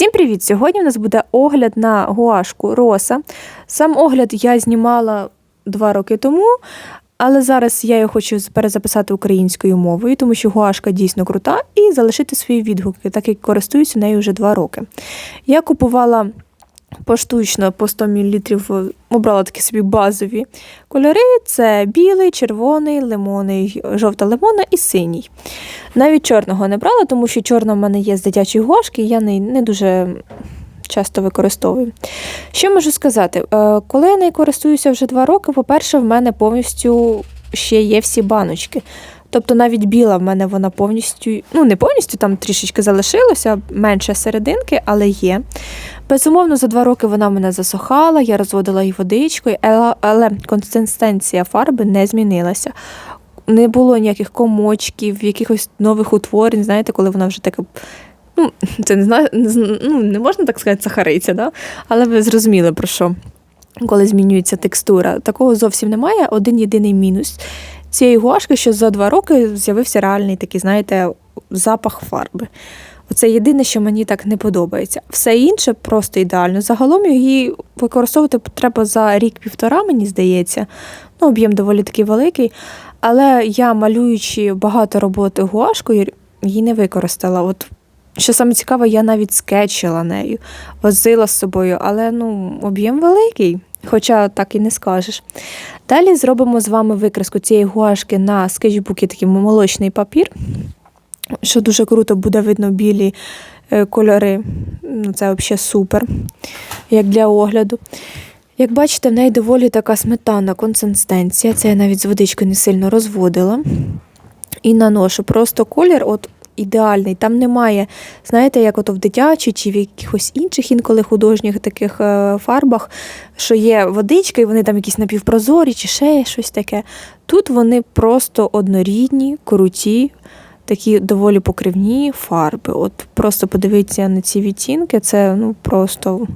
Всім привіт! Сьогодні у нас буде огляд на гуашку Роса. Сам огляд я знімала два роки тому, але зараз я його хочу перезаписати українською мовою, тому що гуашка дійсно крута, і залишити свої відгуки, так як користуюся нею вже два роки. Я купувала поштучно по 100 мл, обрала такі собі базові кольори: це білий, червоний, лимонний, жовта лимона і синій. Навіть чорного не брала, тому що чорна в мене є з дитячої гуашки, і я не, не дуже часто використовую. Що можу сказати? Е, Коли я нею користуюся вже два роки, по-перше, в мене повністю ще є всі баночки. Тобто навіть біла в мене вона повністю, ну не повністю, там трішечки залишилося, менше серединки, але є. Безумовно, за два роки вона мене засохала, я розводила її водичкою, але, консистенція фарби не змінилася. Не було ніяких комочків, якихось нових утворень, знаєте, коли вона вже така. Ну, це не знаю, ну, не можна так сказати, сахариця, да? але ви зрозуміли про що, коли змінюється текстура. Такого зовсім немає. Один єдиний мінус цієї гуашки, що за два роки з'явився реальний такий, знаєте, запах фарби. Оце єдине, що мені так не подобається. Все інше просто ідеально. Загалом її використовувати треба за рік-півтора, мені здається. Ну, Об'єм доволі такий великий. Але я, малюючи багато роботи гуашкою, її не використала. От що саме цікаве, я навіть скетчила нею, возила з собою, але ну, об'єм великий, хоча так і не скажеш. Далі зробимо з вами викраску цієї гуашки на скетчбукі такий молочний папір, що дуже круто буде видно білі е, кольори. Ну, Це взагалі супер, як для огляду. Як бачите, в неї доволі така сметанна консистенція. Це я навіть з водичкою не сильно розводила. І наношу просто колір от ідеальний. Там немає, знаєте, як ото в дитячій чи в якихось інших інколи художніх таких е, фарбах, що є водичка, і вони там якісь напівпрозорі чи ще щось таке. Тут вони просто однорідні, круті. Такі доволі покривні фарби. От Просто подивіться на ці відтінки, це ну просто.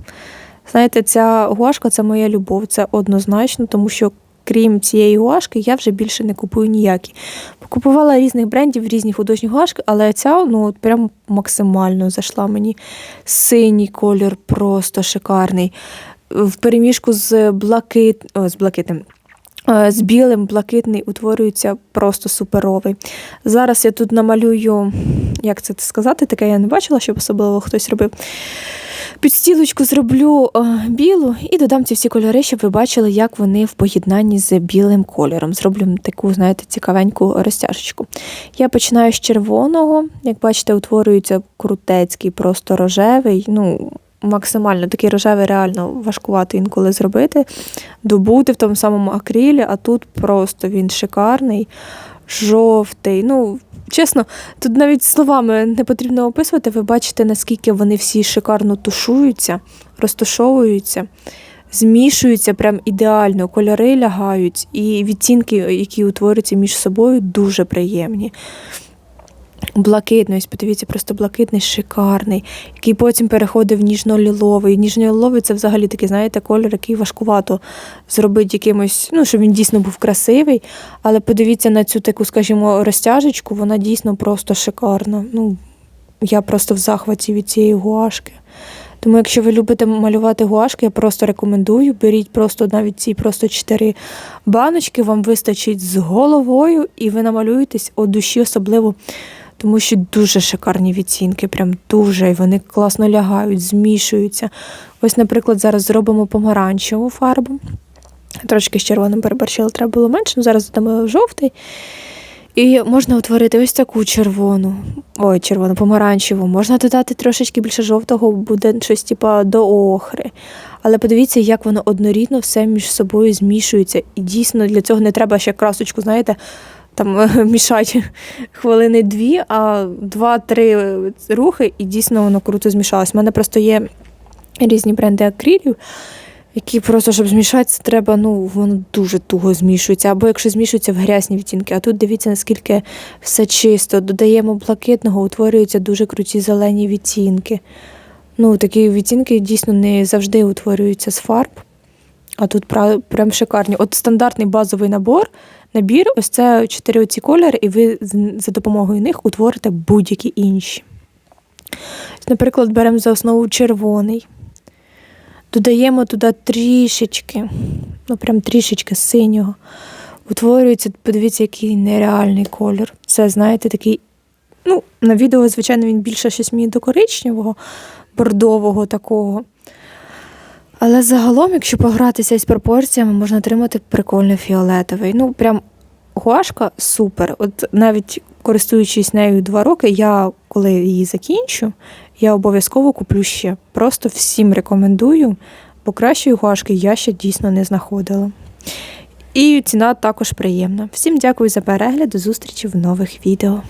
Знаєте, ця гуашка це моя любов, це однозначно, тому що крім цієї гуашки, я вже більше не купую ніякі. Покупувала різних брендів, різні художні гуашки, але ця ну, от прям максимально зайшла мені. Синій колір, просто шикарний. В переміжку з блакит... О, з блакитним. Е, з білим блакитний утворюється просто суперовий. Зараз я тут намалюю, як це сказати, таке я не бачила, щоб особливо хтось робив. Підстілочку зроблю е, білу і додам ці всі кольори, щоб ви бачили, як вони в поєднанні з білим кольором. Зроблю таку, знаєте, цікавеньку розтяжечку. Я починаю з червоного, як бачите, утворюється крутецький, просто рожевий. ну, Максимально такий рожевий, реально важкувати інколи зробити, добути в тому самому акрилі, а тут просто він шикарний, жовтий. ну, Чесно, тут навіть словами не потрібно описувати, ви бачите, наскільки вони всі шикарно тушуються, розташовуються, змішуються прям ідеально, кольори лягають, і відтінки, які утворюються між собою, дуже приємні. Блакитний, ось подивіться, просто блакитний, шикарний, який потім переходить в ніжно-ліловий. Ніжно-ліловий це взагалі такий, знаєте, кольор, який важкувато зробити якимось, ну, щоб він дійсно був красивий. Але подивіться на цю таку, скажімо, розтяжечку, вона дійсно просто шикарна. Ну, Я просто в захваті від цієї гуашки. Тому, якщо ви любите малювати гуашки, я просто рекомендую. Беріть просто навіть ці просто чотири баночки, вам вистачить з головою, і ви намалюєтесь у душі, особливо тому що дуже шикарні відцінки, прям дуже, і вони класно лягають, змішуються. Ось, наприклад, зараз зробимо помаранчеву фарбу. Трошки з червоним переборщила, треба було менше, зараз додамо жовтий. І можна утворити ось таку червону, ой, червону, помаранчеву. Можна додати трошечки більше жовтого, буде щось типа до охри. Але подивіться, як воно однорідно все між собою змішується. І дійсно для цього не треба ще красочку, знаєте, там мішати хвилини дві, а два-три рухи, і дійсно воно круто змішалось. У мене просто є різні бренди акрилів, які просто, щоб змішатися, треба, ну, воно дуже туго змішується. Або якщо змішується в грязні відтінки. А тут дивіться, наскільки все чисто. Додаємо блакитного, утворюються дуже круті зелені відтінки. Ну, Такі відтінки дійсно не завжди утворюються з фарб. А тут прям шикарні. От стандартний базовий набор набір, ось це чотири оці кольори, і ви за допомогою них утворите будь-які інші. Наприклад, беремо за основу червоний. Додаємо туди трішечки, ну прям трішечки синього. Утворюється, подивіться, який нереальний колір. Це, знаєте, такий. Ну, на відео, звичайно, він більше щось мені до коричневого, бордового такого. Але загалом, якщо погратися із пропорціями, можна отримати прикольний фіолетовий. Ну, прям гуашка супер. От навіть користуючись нею два роки, я коли її закінчу, я обов'язково куплю ще. Просто всім рекомендую, бо кращої гуашки я ще дійсно не знаходила. І ціна також приємна. Всім дякую за перегляд, до зустрічі в нових відео.